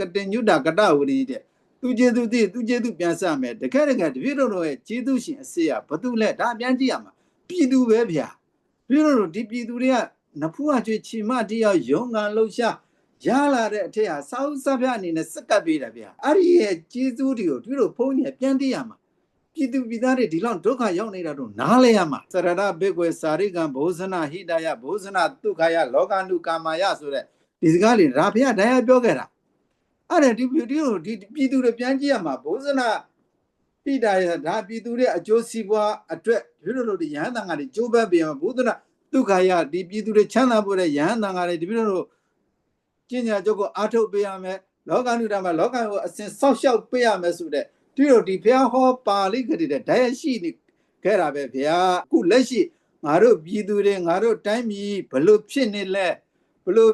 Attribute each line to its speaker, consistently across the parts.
Speaker 1: ကတင်ညုတာကတဝရီတဲ့သူကျေသူတည်သူကျေသူပြန်ဆမယ်တကယ်တကယ်တပြည့်တော်တို့ရဲ့ကျေသူရှင်အစေရဘသူလဲဒါအပြန်ကြည့်ရမှာပြည်သူပဲဗျာတပြည့်တော်တို့ဒီပြည်သူတွေကနဖူးအကျွေးချီမတရားယုံငံလှုပ်ရှားရလာတဲ့အထက်ဟာစောက်စပြအနေနဲ့စက်ကပ်ပေးတယ်ဗျာအဲ့ဒီရဲ့ကျေသူတွေကိုတပြည့်တော်ဖုံးနေပြန်တည်ရမှာပြည်သူပြည်သားတွေဒီလောက်ဒုက္ခရောက်နေတာတော့နားလဲရမှာစရဏဘေကွယ်စာရိကံဘောဇနာဟိတယဘောဇနာဒုက္ခယလောကနုကာမယဆိုတဲ့ဒီစကားလေးဒါဘုရားတရားပြောခဲ့တာ အဲ့ဒါဒီပြည်သူတို့ဒီပြည်သူတွေပြန်ကြည့်ရမှာဘောဇနာဟိတယဒါပြည်သူတွေအကျိုးစီးပွားအတွက်ဒီလိုလိုဒီယဟန်တန်ဃာတွေကြိုးပမ်းပြန်ဘောဇနာဒုက္ခယဒီပြည်သူတွေချမ်းသာဖို့တဲ့ယဟန်တန်ဃာတွေဒီလိုလိုကျင့်ကြံကြုတ်ကိုအားထုတ်ပေးရမယ်လောကနုဓမ္မလောကကိုအစဉ်ဆောက်ရှောက်ပေးရမယ်ဆိုတဲ့ဒီလိုဒီဘုရားဟောပါဠိကတိတဲ့ဓာတ်ရရှိနေခဲ့တာပဲဘုရားအခုလက်ရှိငါတို့ပြည်သူတွေငါတို့တိုင်းပြည်ဘလို့ဖြစ်နေလဲဘလို့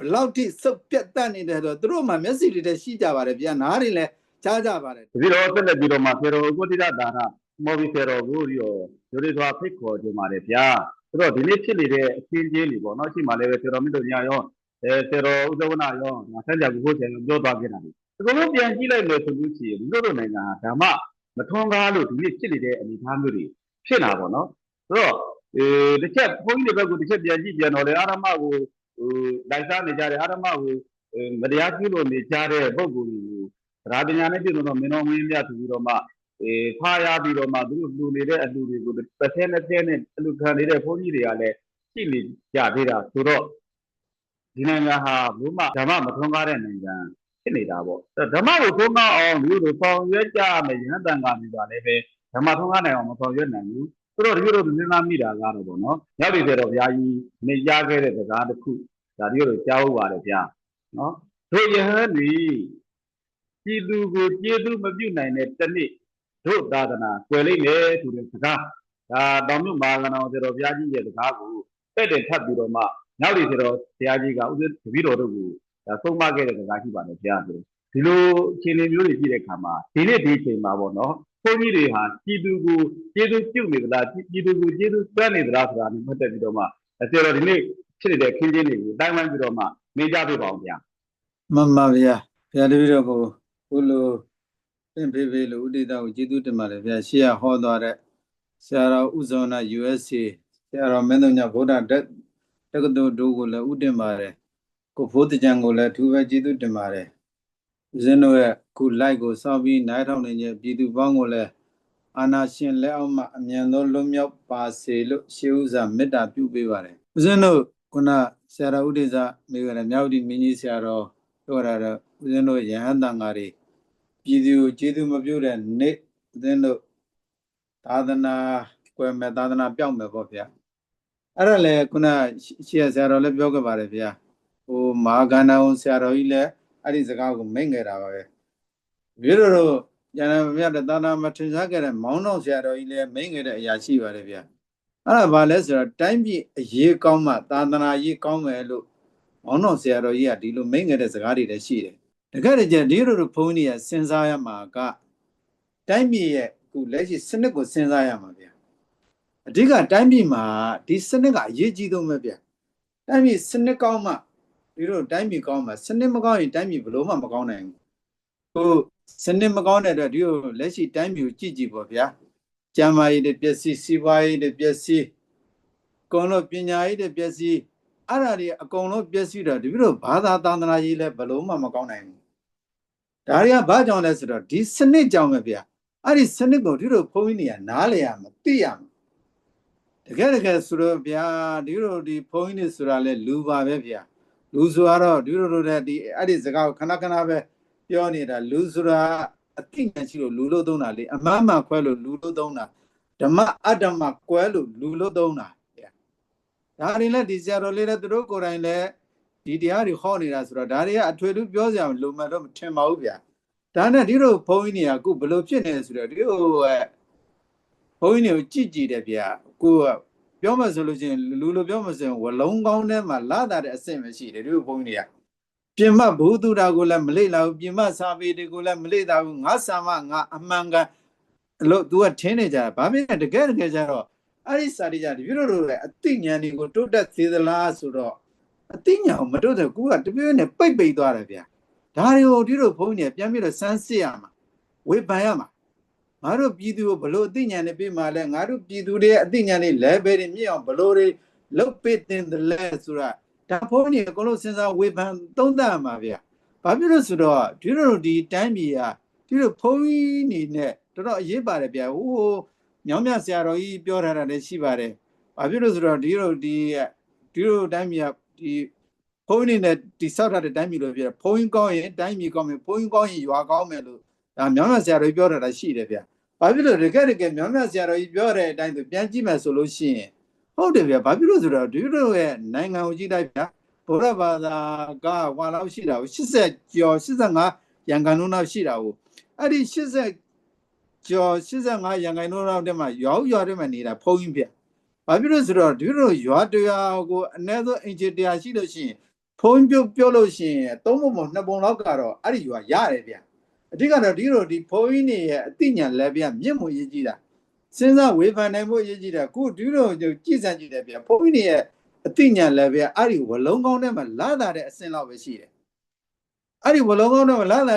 Speaker 1: ဘလောက်ထိစုပ်ပြတ်တတ်နေတယ်ဆိုတော့သူတို့မှမျက်စိတွေတည်းရှိကြပါတယ်ဗျာနားတွေလည်းကြားကြပါတယ်
Speaker 2: တပည့်တော်ဆက်လက်ပြီးတော့မှဖေရောကိုတိရဒါနမော်ဘီဖေရောကိုရောဒိုရီသွားဖိတ်ခေါ်ကြပါတယ်ဗျာဆိုတော့ဒီနေ့ဖြစ်နေတဲ့အခင်းချင်းတွေပေါ့နော်ရှိမှလည်းပဲဖေရောမင်းတို့ညာရောအဲဖေရောဥဒဝနာရောငါဆက်ကြဘူးကိုဆယ်ပြောသွားပြန်တာဒီအကုန်လုံးပြန်ကြည့်လိုက်လို့ဆိုလို့ရှိရင်ဒီလိုလိုနိုင်ငံဓမ္မမထွန်းကားလို့ဒီနေ့ဖြစ်နေတဲ့အနေအထားမျိုးတွေဖြစ်လာပေါ့နော်ဆိုတော့အဲတစ်ချက်ဘုန်းကြီးတွေဘက်ကတစ်ချက်ပြန်ကြည့်ပြန်တော့လေအာရမကိုဟို လိုက်စားနေကြတယ်အာရမကိုမတရားပြုလို့နေကြတဲ့ပုံကိုယ်တွေကိုရာပညာနဲ့ပြည်တော့မင်းတော်မင်းမြတ်သူပြီးတော့မှအေးဖားရပြီးတော့မှသူတို့လူနေတဲ့အလူတွေကိုတစ်ဆယ်နဲ့ဆယ်နဲ့အလူခံနေတဲ့ဘုန်းကြီးတွေကလည်းရှိနေကြသေးတာဆိုတော့ဒီနိုင်ငံဟာဘုမဓမ္မမထွန်းကားတဲ့နိုင်ငံဖြစ်နေတာပေါ့ဓမ္မကိုထွန်းကားအောင်လူတို့ဆောင်ရွက်ကြမယ်ယဟန်တန်ကမိပါလည်းပဲဓမ္မထွန်းကားနိုင်အောင်မဆောင်ရွက်နိုင်ဘူး ဆိုတော့ဒီလိုလိုစဉ်းစားမိတာကတော့ပေါ့နော်ရောက်ပြီဆိုတော့ဗျာကြီးနေကြခဲ့တဲ့စကားတစ်ခုဒါဒီလိုကြားဟုတ်ပါတယ်ဗျာနော်တို့ယဟန်ဒီပြည်သူကိုကျေးဇူးမပြုနိုင်တဲ့တနေ့တို့သာသနာကွယ်လိမ့်မယ်ဆိုတဲ့စကားဒါတောင်မြမာကနောင်ဆိုတော့ဘုရားကြီးရဲ့စကားကိုတဲ့တဲ့ထပ်ပြီးတော့မှနောက်ဒီဆိုတော့ဘုရားကြီးကဥစ္စာတပည့်တော်တို့ကိုဒါဆုံးမခဲ့တဲ့စကားရှိပါတယ်ဘုရားဆိုဒီလိုအခြေအနေမျိုးတွေကြည့်တဲ့အခါမှာဒီနေ့ဒီအချိန်မှာပေါ့နော် ဘုန်းကြီးတွေဟာပြည်သူကိုကျေးဇူးပြုနေသလားပြည်သူကိုကျေးဇူးစွဲနေသလားဆိုတာနဲ့ပတ်သက်ပြီးတော့မှအဲဆိုတော့ဒီနေ့ဖြစ်နေတဲ့ခင်းချင်းတွေကိုတိုင်းဝိုင်းပြီးတော့မှမေးကြပြပါအောင်ဗျာ
Speaker 1: မှန်ပါဗျာဘုရားတပည့်တော်ကိုဘုလိုပြင်ဖေးဖေးလို့ဥဒိတာကိုကျေးဇူးတင်ပါတယ်ဗျာရှေ့ကဟောသွားတဲ့ဆရာတော်ဥဇောနာ USA ဆရာတော်မင်းတို့ညဗုဒ္ဓတက်တက္ကသိုလ်တို့ကိုလည်းဥတင်ပါတယ်ကိုဖိုးတကြံကိုလည်းအထူးပဲကျေးဇူးတင်ပါတယ်ဦးဇင်းတို့ရဲ့ ခု like ကိုစောင့်ပြီးနိုင်ထောင်နေကြပြည်သူပေါင်းကိုလည်းအာနာရှင်လက်အောက်မှာအမြန်ဆုံးလွတ်မြောက်ပါစေလို့ရှေးဥစွာမေတ္တာပြုပေးပါတယ်ဦးဇင်းတို့ခုနဆရာတော်ဥဒိစာမိဂရမြောက်ဒီမင်းကြီးဆရာတော်ပြောရတော့ဦးဇင်းတို့ယဟန်တန်ဃာတွေပြည်သူကိုကျေးဇူးမပြုတဲ့နေ့ဦးဇင်းတို့သာသနာကွယ်မဲ့သာသနာပြောင်းမယ်ပေါ့ဗျာအဲ့ဒါလေခုနရှေ့ဆရာတော်လည်းပြောခဲ့ပါတယ်ဗျာဟိုမဟာကန္နာဝန်ဆရာတော်ကြီးလည်းအဲ့ဒီစကားကိုမိန့်ခဲ့တာပါပဲ ပြီးတော့တို့ဉာဏ်မြတ်တဲ့သာသနာမထင်ရှားခဲ့တဲ့မောင်းတော်ဆရာတော်ကြီးလည်းမိန့်ခဲ့တဲ့အရာရှိပါတယ်ဗျာအဲ့ဒါဘာလဲဆိုတော့တိုင်းပြည်အရေးကောင်းမှသာသနာရေးကောင်းမယ်လို့မောင်းတော်ဆရာတော်ကြီးကဒီလိုမိန့်ခဲ့တဲ့စကားတွေလည်းရှိတယ်တကယ်တကယ်ဒီလိုလိုဘုန်းကြီးကစဉ်းစားရမှာကတိုင်းပြည်ရဲ့အခုလက်ရှိစနစ်ကိုစဉ်းစားရမှာဗျာအဓိကတိုင်းပြည်မှာဒီစနစ်ကအရေးကြီးဆုံးပဲဗျာတိုင်းပြည်စနစ်ကောင်းမှဒီလိုတိုင်းပြည်ကောင်းမှစနစ်မကောင်းရင်တိုင်းပြည်ဘယ်လို့မှမကောင်းနိုင်ဘူးဟို စနစ်မကောင်းတဲ့အတွက်ဒီလိုလက်ရှိတိုင်းပြည်ကိုကြည့်ကြည့်ပေါ့ဗျာကျမ်းမာရေးတွေပျက်စီးစီးပွားရေးတွေပျက်စီးကုန်းလို့ပညာရေးတွေပျက်စီးအဲ့ဒါတွေအကုန်လုံးပျက်စီးတော့ဒီလိုဘာသာသာသနာရေးလည်းဘယ်လို့မှမကောင်းနိုင်ဘူးဒါတွေကဘာကြောင့်လဲဆိုတော့ဒီစနစ်ကြောင့်ပဲဗျာအဲ့ဒီစနစ်ကိုဒီလိုဘုန်းကြီးတွေကနားလည်ရမှာသိရမှာတကယ်တကယ်ဆိုတော့ဗျာဒီလိုဒီဘုန်းကြီးတွေဆိုတာလဲလူပါပဲဗျာလူဆိုတော့ဒီလိုလိုတဲ့ဒီအဲ့ဒီစကားကိုခဏခဏပဲ ပြောနေတာလူဆိုတာအသိဉာဏ်ရှိလို့လူလို့သုံးတာလေအမှန်မှန်ခွဲလို့လူလို့သုံးတာဓမ္မအတ္တမကွဲလို့လူလို့သုံးတာဗျာဒါတွေလည်းဒီဆရာတော်လေးလည်းသူတို့ကိုယ်တိုင်လည်းဒီတရားတွေဟောနေတာဆိုတော့ဒါတွေကအထွေထူးပြောစရာလိုမှတော့မထင်ပါဘူးဗျာဒါနဲ့ဒီလိုဘုန်းကြီးတွေကအခုဘလို့ဖြစ်နေလဲဆိုတော့ဒီလိုအဲဘုန်းကြီးတွေကိုကြည်ကြည်တယ်ဗျာကိုကပြောမှဆိုလို့ချင်းလူလိုပြောမှဆိုရင်ဝလုံးကောင်းထဲမှာလာတာတဲ့အဆင့်ပဲရှိတယ်ဒီလိုဘုန်းကြီးတွေက ပြင်မဘုသူတာကိုလည်းမလိလာဘူးပြင်မစာပေတွေကိုလည်းမလိတာဘူးငါစာမငါအမှန်ကန်လို့ तू ကထင်းနေကြတာဘာဖြစ်လဲတကယ်တကယ်ကျတော့အဲ့ဒီစာတွေကြဒီပြလို့လို့လည်းအသိဉာဏ်တွေကိုတိုးတက်သေးသလားဆိုတော့အသိဉာဏ်ကိုမတိုးတဲ့ကူကတပြည့်နဲ့ပိတ်ပိတ်သွားတယ်ဗျာဒါတွေကိုဒီလိုဘုန်းကြီးတွေပြန်ပြီးတော့စမ်းစစ်ရမှာဝေဖန်ရမှာငါတို့ပြည်သူကိုဘလို့အသိဉာဏ်နဲ့ပြေးမှလဲငါတို့ပြည်သူတွေရဲ့အသိဉာဏ်တွေ level တွေမြင့်အောင်ဘလို့တွေလုတ်ပေးတင်တယ်လဲဆိုတာ ဒါဘုန်းကြီးအကုန်လုံးစဉ်းစားဝေဖန်သုံးသပ်ရမှာဗျာဘာဖြစ်လို့ဆိုတော့ဒီလိုဒီတိုင်းပြည်ကဒီလိုဘုန်းကြီးနေနဲ့တော်တော်အရေးပါတယ်ဗျာဟိုညောင်မြဆရာတော်ကြီးပြောထားတာလည်းရှိပါတယ်ဘာဖြစ်လို့ဆိုတော့ဒီလိုဒီဒီလိုတိုင်းပြည်ကဒီဘုန်းကြီးနေနဲ့ဒီဆောက်ထားတဲ့တိုင်းပြည်လို့ပြောတယ်ဘုန်းကြီးကောင်းရင်တိုင်းပြည်ကောင်းမယ်ဘုန်းကြီးကောင်းရင်ရွာကောင်းမယ်လို့ဒါညောင်မြဆရာတော်ကြီးပြောထားတာရှိတယ်ဗျာဘာဖြစ်လို့တကယ်တကယ်ညောင်မြဆရာတော်ကြီးပြောတဲ့အတိုင်းသူပြန်ကြည့်မယ်ဆိုလို့ရှိရင် ဟုတ်တယ်ဗျာဘာဖြစ်လို့ဆိုတော့ဒီလိုရဲ့နိုင်ငံကိုကြည့်လိုက်ဗျာဗုဒ္ဓဘာသာကဟွာလောက်ရှိတာကို80ကျော်85ရန်ကန်လုံးလောက်ရှိတာကိုအဲ့ဒီ80ကျော်85ရန်ကန်လုံးလောက်တည်းမှာရွာဥရွာတည်းမှာနေတာဖုံးကြီးပြ။ဘာဖြစ်လို့ဆိုတော့ဒီလိုရွာတရားကိုအနည်းဆုံးအင်ဂျင်တရားရှိလို့ရှိရင်ဖုံးပြုတ်ပြောလို့ရှိရင်သုံးပုံပုံနှစ်ပုံလောက်ကတော့အဲ့ဒီရွာရတယ်ဗျ။အဓိကတော့ဒီလိုဒီဖုံးကြီးနေရဲ့အသိဉာဏ်လည်းဗျမြင့်မှုရေးကြည့်တာ စဉ်းစားဝေဖန်နိုင်မှုရေးကြည့်တာခုဒီလိုကြည့်စမ်းကြည့်တယ်ဗျ။ဖုံးကြီးနေရဲ့အသိဉာဏ်လည်းပဲအဲ့ဒီဝလုံးကောင်းထဲမှာလာတာတဲ့အစင်လောက်ပဲရှိတယ်အဲ့ဒီဝလုံးကောင်းထဲမှာလာတာ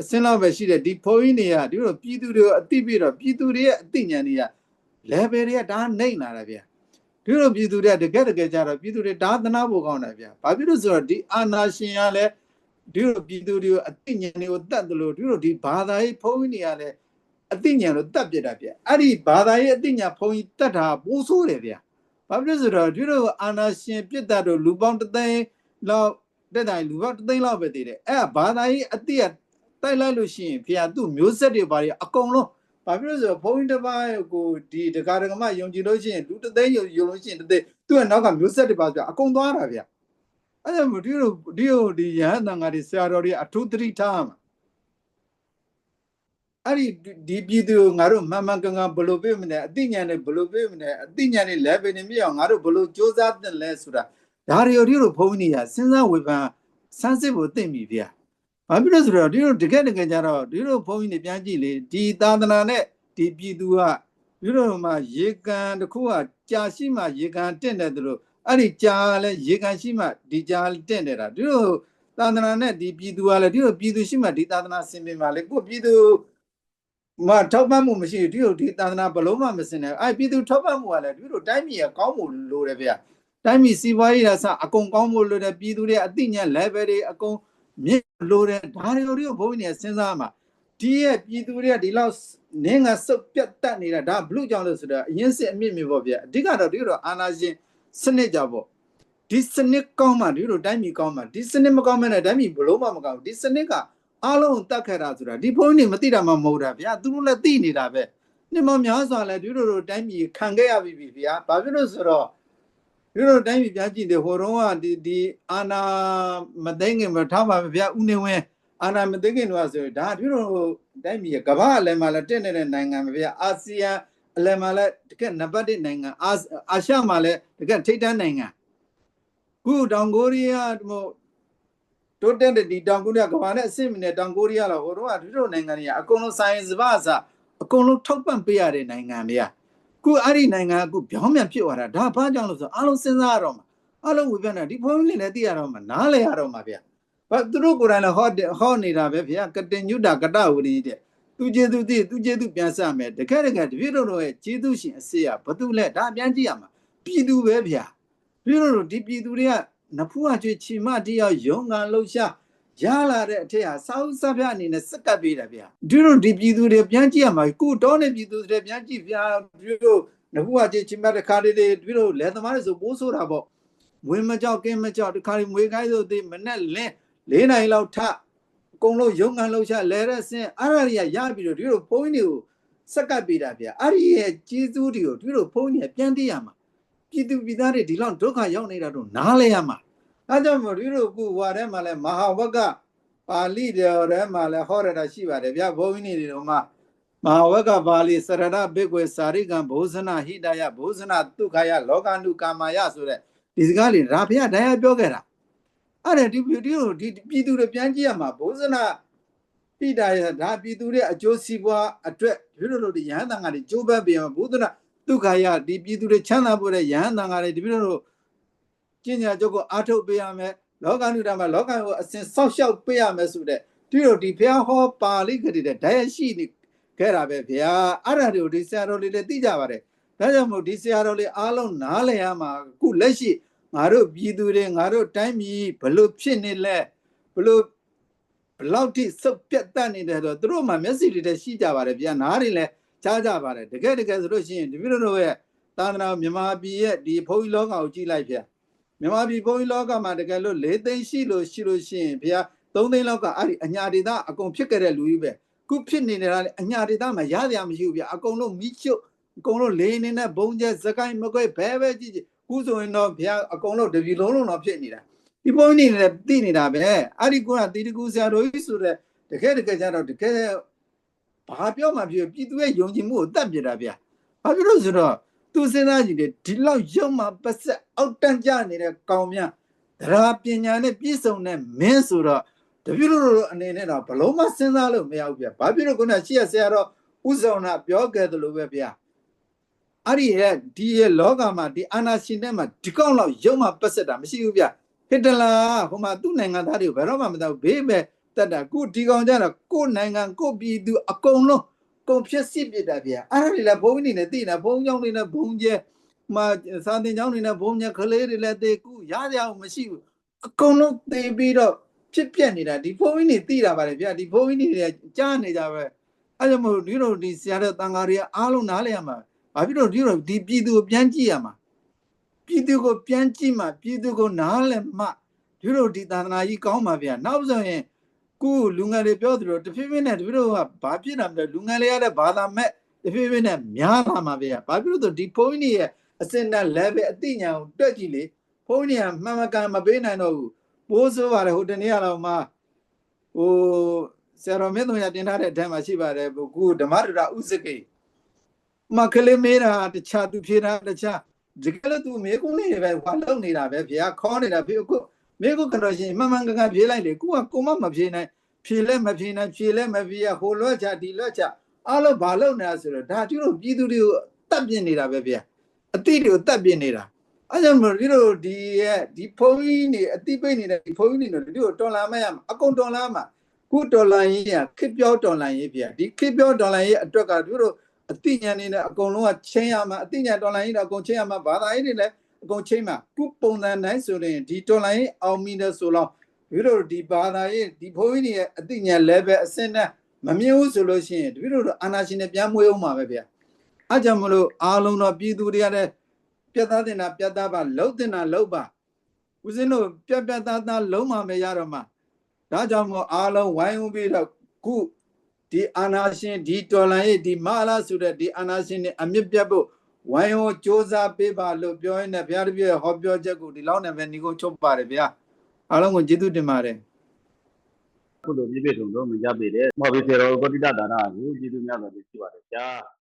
Speaker 1: အစင်လောက်ပဲရှိတယ်ဒီဘုန်းကြီးတွေကဒီလိုပြည်သူတွေကိုအသိပြီးတော့ပြည်သူတွေရဲ့အသိဉာဏ်တွေက level တွေကဒါနှိမ့်လာတာဗျာဒီလိုပြည်သူတွေကတကယ်တကယ်ကြတော့ပြည်သူတွေဒါသနာဖို့ကောင်းတယ်ဗျာဘာဖြစ်လို့ဆိုတော့ဒီအာနာရှင်ကလည်းဒီလိုပြည်သူတွေကိုအသိဉာဏ်တွေကိုတတ်တယ်လို့ဒီလိုဒီဘာသာရေးဘုန်းကြီးတွေကလည်း အသိဉာဏ်လို့တတ်ပြတာဗျာအဲ့ဒီဘာသာရေးအသိဉာဏ်ဘုန်းကြီးတတ်တာပိုးဆိုးတယ်ဗျာဘာဖြစ်လို့ဆိုတော့ဒီလိုအာနာရှင်ပြစ်တတ်တို့လူပေါင်းတသိန်းလောက်တက်တိုင်းလူပေါင်းတသိန်းလောက်ပဲတည်တယ်အဲ့ဘာသာရေးအတိအတိုက်လိုက်လို့ရှိရင်ဖေဟာသူ့မျိုးဆက်တွေဘာတွေအကုန်လုံးဘာဖြစ်လို့ဆိုတော့ဘုန်းကြီးတစ်ပါးကိုဒီဒကာဒကမယုံကြည်လို့ရှိရင်လူတသိန်းယုံယုံလို့ရှိရင်တသိန်းသူ့ရဲ့နောက်ကမျိုးဆက်တွေပါဆိုအကုန်သွားတာဗျအဲ့ဒါမျိုးဒီလိုဒီလိုဒီရဟန်းတန်ဃာတွေဆရာတော်တွေအထူးသတိထားမှာ အဲ့ဒီဒီပြည်သူကိုငါတို့မှန်မှန်ကန်ကန်ဘယ်လိုပြမလဲအသိဉာဏ်နဲ့ဘယ်လိုပြမလဲအသိဉာဏ်နဲ့ level နဲ့မြည့်အောင်ငါတို့ဘယ်လိုစ조사တင်လဲဆိုတာဒါတွေဒီလိုဘုန်းကြီးတွေကစဉ်းစားဝေဖန်စမ်းစစ်ဖို့သိပြီဗျာဘာဖြစ်လို့ဆိုတော့ဒီလိုတကယ်တကယ်ကြတော့ဒီလိုဘုန်းကြီးတွေပြန်ကြည့်လေဒီသာသနာနဲ့ဒီပြည်သူကဒီလိုမှရေကန်တစ်ခုကကြာရှိမှရေကန်တင့်တယ်သူတို့အဲ့ဒီကြာလဲရေကန်ရှိမှဒီကြာတင့်တယ်တာဒီလိုသာသနာနဲ့ဒီပြည်သူကလည်းဒီလိုပြည်သူရှိမှဒီသာသနာဆင်ပင်ပါလေကိုပြည်သူ မထောက်ပံ့မှုမရှိဘူးဒီလိုဒီသာသနာဘလုံးမှမစင်နဲ့အဲ့ပြည်သူထောက်ပံ့မှုကလည်းဒီလိုတိုင်းပြည်ကကောင်းမှုလိုတယ်ဗျာတိုင်းပြည်စီးပွားရေးကစအကုန်ကောင်းမှုလိုတယ်ပြည်သူတွေအသိဉာဏ် level တွေအကုန်မြင့်လိုတယ်ဒါတွေကိုဒီဘုန်းကြီးတွေစဉ်းစားမှာဒီရဲ့ပြည်သူတွေကဒီလောက်နင်းကစုပ်ပြတ်တက်နေတာဒါဘလူကြောင့်လို့ဆိုတော့အရင်စစ်အမြင့်မြင့်ပေါ့ဗျာအဓိကတော့ဒီလိုအာနာရှင်စနစ်ကြပေါ့ဒီစနစ်ကောင်းမှဒီလိုတိုင်းပြည်ကောင်းမှဒီစနစ်မကောင်းမှလည်းတိုင်းပြည်ဘလုံးမှမကောင်းဘူးဒီစနစ်က အားလုံးတတ်ခဲ့တာဆိုတာဒီဘုန်းကြီးမသိတာမှမဟုတ်တာဗျာသူတို့လည်းသိနေတာပဲနှစ်မများစွာလည်းဒီလိုလိုတိုင်းပြည်ခံခဲ့ရပြီဗျာဘာဖြစ်လို့ဆိုတော့ဒီလိုတိုင်းပြည်ပြန်ကြည့်တယ်ဟိုတုန်းကဒီဒီအာနာမသိငင်မထားပါဗျာဦးနေဝင်းအာနာမသိငင်တော့ဆိုဒါဒီလိုတိုင်းပြည်ကမ္ဘာအလယ်မှာလည်းတက်နေတဲ့နိုင်ငံပဲဗျာအာဆီယံအလယ်မှာလည်းတကယ်နံပါတ်1နိုင်ငံအာအာရှမှာလည်းတကယ်ထိပ်တန်းနိုင်ငံခုတောင်ကိုရီးယားဟို တိုးတက်တဲ့ဒီတောင်ကိုရီးယားကမ္ဘာနဲ့အဆင့်မြင့်တဲ့တောင်ကိုရီးယားတော့ဟိုတော့ဒီလိုနိုင်ငံတွေကအကုန်လုံး science ဘာသာအကုန်လုံးထောက်ပံ့ပေးရတဲ့နိုင်ငံတွေကခုအဲ့ဒီနိုင်ငံကခုပြောင်းပြန်ဖြစ်သွားတာဒါဘာကြောင့်လို့ဆိုအားလုံးစဉ်းစားရတော့မှာအားလုံးဝေပြန်တာဒီဖုန်းလေးလည်းသိရတော့မှာနားလဲရတော့မှာဗျဘာသူတို့ကိုယ်တိုင်လည်းဟောဟောနေတာပဲဗျကတင်ညုတာကတဝရီတဲ့သူကျေသူသိသူကျေသူပြန်ဆက်မယ်တကယ်တကယ်တပြည့်တော်ရဲ့ကျေသူရှင်အစေရဘသူလဲဒါပြန်ကြည့်ရမှာပြည်သူပဲဗျပြည်တော်ဒီပြည်သူတွေက နဖူးအချွေချီမတရားရုံငံလှုပ်ရှားရလာတဲ့အထက်ဟာစောင်းစပ်ပြအနေနဲ့စက်ကပ်ပေးတာဗျာဒီလိုဒီပြည်သူတွေပြန်ကြည့်ရမှာကိုတောနေပြည်သူတွေပြန်ကြည့်ဗျာဒီလိုနဖူးအချွေချီမတဲ့ခါလေးတွေဒီလိုလဲသမားတွေဆိုပိုးဆိုတာပေါ့ဝင်မကြောက်ကင်းမကြောက်တခါလေးမွေးခိုင်းဆိုသေးမနဲ့လင်း၄နိုင်လောက်ထအကုန်လုံးရုံငံလှုပ်ရှားလဲတဲ့ဆင်းအဲ့ဒါတွေကရပြီးတော့ဒီလိုဘုန်းကြီးတွေကိုစက်ကပ်ပေးတာဗျာအဲ့ဒီရဲ့ကျေးဇူးတွေကိုဒီလိုဘုန်းကြီးကပြန်တည်ရမှာ ပြည်သူပြည်သားတွေဒီလောက်ဒုက္ခရောက်နေတာတော့နားလဲရမှာအဲကြောင့်မို့ဒီလိုခုဝါထဲမှာလဲမဟာဝကပါဠိတော်ထဲမှာလဲဟောရတာရှိပါတယ်ဗျာဘုန်းကြီးတွေတော့မှမဟာဝကပါဠိစရဏဘိကွေစာရိကံဘုဇနာဟိတယဘုဇနာဒုက္ခယလောကနုကာမယဆိုတဲ့ဒီစကားလေးဒါဘုရားတရားပြောခဲ့တာအဲ့ဒါဒီပြည်သူတို့ဒီပြည်သူတွေပြန်ကြည့်ရမှာဘုဇနာဟိတယဒါပြည်သူတွေအကျိုးစီးပွားအတွက်ဒီလိုလိုဒီယဟန်တန်ကတွေကြိုးပမ်းပြန်ဘုဇနာ ဒုက္ခယဒီပြည်သူတွေချမ်းသာဖို့တဲ့ယဟန်တန်ဃာတွေတပည့်တော်တို့ကျင့်ကြံကြုတ်ကိုအားထုတ်ပေးရမယ်လောကနုတမှာလောကကိုအစဉ်ဆောက်ရှောက်ပေးရမယ်ဆိုတဲ့ဒီလိုဒီဘုရားဟောပါဠိကတိတဲ့ဓာတ်ရှိနေခဲ့တာပဲဗျာအဲ့ဒါတွေကိုဒီဆရာတော်လေးတွေသိကြပါတယ်ဒါကြောင့်မို့ဒီဆရာတော်လေးအားလုံးနားလည်ရမှာအခုလက်ရှိငါတို့ပြည်သူတွေငါတို့တိုင်းပြည်ဘလို့ဖြစ်နေလဲဘလို့ဘလောက်ထိစုပ်ပြတ်တတ်နေတယ်ဆိုတော့သူတို့မှမျက်စိတွေတည်းရှိကြပါတယ်ဗျာနားတွေလည်း ကြားကြပါတယ်တကယ်တကယ်ဆိုလို့ရှိရင်ဒီလိုတို့ရဲ့သာသနာမြန်မာပြည်ရဲ့ဒီဘုန်းကြီးလောကကိုကြည့်လိုက်ဗျာမြန်မာပြည်ဘုန်းကြီးလောကမှာတကယ်လို့၄သိန်းရှိလို့ရှိလို့ရှိရင်ဘုရား၃သိန်းလောက်ကအဲ့ဒီအညာဒေတာအကုန်ဖြစ်ခဲ့တဲ့လူကြီးပဲခုဖြစ်နေနေတာလေအညာဒေတာမှာရရမရှိဘူးဗျအကုန်လုံးမိချုပ်အကုန်လုံးလေးနေနဲ့ဘုံကျက်စကိုင်းမကွဲဘဲပဲကြည့်ကြည့်ခုဆိုရင်တော့ဘုရားအကုန်လုံးတပြီလုံးလုံးတော့ဖြစ်နေတာဒီဘုန်းကြီးနေလည်းသိနေတာပဲအဲ့ဒီကုကတီတကူဆရာတော်ကြီးဆိုတဲ့တကယ်တကယ်ကျတော့တကယ် ဘာပြောမှပြောပြည်သူရဲ့ယုံကြည်မှုကိုတတ်ပြတာဗျဘာဖြစ်လို့ဆိုတော့သူစဉ်းစားကြည့်တယ်ဒီလောက်ရုံမှပတ်ဆက်အောက်တန်းကြနေတဲ့ကောင်များသရာပညာနဲ့ပြည့်စုံတဲ့မင်းဆိုတော့တပြည့်လို့လို့အနေနဲ့တော့ဘလုံးမစဉ်းစားလို့မရဘူးဗျဘာဖြစ်လို့ခုနရှေ့ရဆရာတော်ဥဇောနာပြောခဲ့သလိုပဲဗျအဲ့ဒီရဲ့ဒီရဲ့လောကမှာဒီအာနာရှင်တဲ့မှာဒီကောင်လောက်ရုံမှပတ်ဆက်တာမရှိဘူးဗျဟစ်တလာဟိုမှာသူ့နိုင်ငံသားတွေကိုဘယ်တော့မှမတော့ဘေးပဲ တက်တာခုဒီကောင်ကြတော့ကိုယ်နိုင်ငံကိုယ်ပြည်သူအကုန်လုံးကုန်ဖြစ်စစ်ပြစ်တာဗျာအဲ့ဒါတွေလည်းဘုန်းကြီးနေနဲ့သိနေတာဘုန်းကြောင်းတွေနဲ့ဘုန်းကျဲမှာစာသင်ကျောင်းတွေနဲ့ဘုန်းကျဲကလေးတွေလည်းသိကူရရအောင်မရှိဘူးအကုန်လုံးသိပြီးတော့ဖြစ်ပြက်နေတာဒီဘုန်းကြီးနေသိတာပါလေဗျာဒီဘုန်းကြီးတွေကြားနေကြပဲအဲ့ဒါမို့ဒီလိုဒီဆရာတော်တန်ဃာတွေကအားလုံးနားလည်ရမှာဘာဖြစ်လို့ဒီလိုဒီပြည်သူကိုပြန်ကြည့်ရမှာပြည်သူကိုပြန်ကြည့်မှာပြည်သူကိုနားလည်မှဒီလိုဒီသာသနာကြီးကောင်းပါဗျာနောက်ဆိုရင် ခုလူငယ်တွေပြောသလိုတဖြည်းဖြည်းနဲ့တပည့်တော်ကဘာဖြစ်တာမလဲလူငယ်လေးရတဲ့ဘာသာမဲ့တဖြည်းဖြည်းနဲ့များလာမှာဗျာဘာဖြစ်လို့ဆိုဒီဘုန်းကြီးရဲ့အစင်နဲ့ level အသိဉာဏ်ကိုတွက်ကြည့်လေဘုန်းကြီးကမှန်မှန်ကန်မပေးနိုင်တော့ဘူးပိုးဆိုးပါတယ်ဟိုတနေ့ကတော့မှဟိုဆရာတော်မင်းတို့ရတင်ထားတဲ့အထက်မှာရှိပါတယ်ခုဓမ္မရတဥစကိမကလေးမေးတာတခြားသူဖြေတာတခြားဒီကလေးသူမေကုန်းလေးပဲဟောလုံနေတာပဲဗျာခေါ်နေတာဖေခု မေကုန်းကတော့ရှင်မှန်မှန်ကန်ကန်ဖြေလိုက်လေခုကကိုမမဖြေနိုင်ဖြေလဲမဖြေနိုင်ဖြေလဲမဖြေရဟိုလွှတ်ချဒီလွှတ်ချအားလုံးဘာလုပ်နေတာဆိုတော့ဒါကျတို့ပြည်သူတွေကိုတတ်ပြစ်နေတာပဲဗျာအတိတွေကိုတတ်ပြစ်နေတာအဲကြောင့်မလို့ဒီလိုဒီရဲ့ဒီဖုန်းကြီးနေအတိပိတ်နေတဲ့ဒီဖုန်းကြီးနေတော့ဒီကိုတော်လာမရမှာအကုန်တော်လာမှာခုတော်လာရင်ကခစ်ပြောတော်လာရင်ဗျာဒီခစ်ပြောတော်လာရင်အတွက်ကဒီလိုအတိညာနေနဲ့အကုန်လုံးကချင်းရမှာအတိညာတော်လာရင်တော့အကုန်ချင်းရမှာဘာသာရေးတွေလည်း အကုန်ချင်းမှာခုပုံစံတိုင်းဆိုရင်ဒီတော်လာရင်အောင်မီတဲ့ဆိုတော့တပည့်တို့ဒီဘာသာရေးဒီဘုန်းကြီးတွေရဲ့အသိဉာဏ် level အဆင့်နဲ့မမြင်ဘူးဆိုလို့ရှိရင်တပည့်တို့တော့အာနာရှင်နဲ့ပြန်မွေးအောင်ပါပဲဗျာအားကြောင့်မလို့အားလုံးတော့ပြည်သူတွေကလည်းပြတ်သားတင်တာပြတ်သားပါလှုပ်တင်တာလှုပ်ပါဦးဇင်းတို့ပြတ်ပြတ်သားသားလုံးမမရတော့မှဒါကြောင့်မို့အားလုံးဝိုင်းဝန်းပြီးတော့ခုဒီအာနာရှင်ဒီတော်လန်ရေးဒီမာလာဆိုတဲ့ဒီအာနာရှင်နဲ့အမြင့်ပြတ်ဖို့ ဝိုင်းဝန်းစ조사ပေးပါလို့ပြောရင်းနဲ့ဘုရားတပည့်ရဲ့ဟောပြောချက်ကိုဒီလောက်နဲ့ပဲညီကိုချုပ်ပါတယ်ဗျာအားလုံးကိုကျေးဇူးတင်ပါတယ်
Speaker 2: ခုလိုပြည့်ပြည့်စုံစုံမရပေတဲ့မော်ဘီဖေရောကိုတိတဒါနာကိုကျေးဇူးများစွာတင်ရှိပါတယ်ဗျာ